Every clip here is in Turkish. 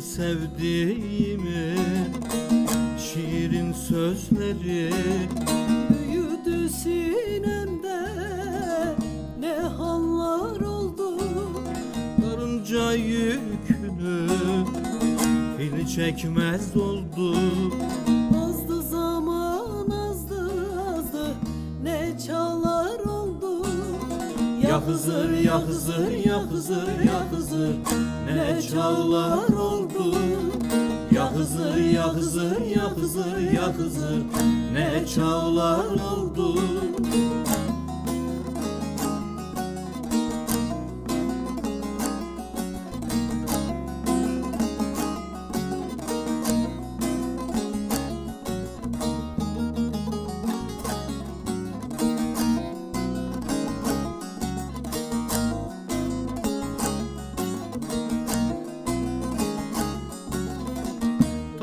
sevdiğimi Şiirin sözleri Büyüdü sinemde ne hallar oldu? Karınca yükünü Fil çekmez oldu Ya Hızır ya Hızır ya Hızır ya Hızır. Ne çağlar oldu? Ya Hızır ya Hızır ya Hızır ya Hızır. Ne çağlar oldu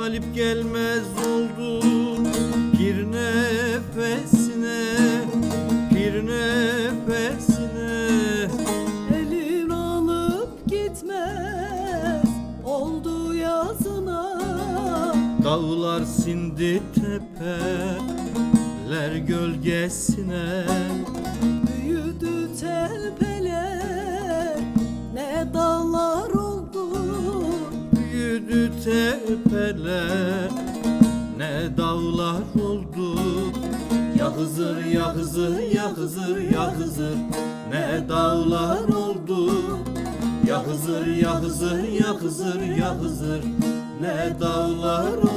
Talip gelmez oldu. Bir nefesine Bir nefesine. Elin alıp gitmez oldu yazına. Dağlar sindi tepeler gölgesine tepeler ne dağlar oldu? Ya Hızır ya Hızır ya Hızır ya Hızır. Ne dağlar oldu? Ya Hızır ya Hızır ya Hızır ya Hızır. Ne dağlar oldu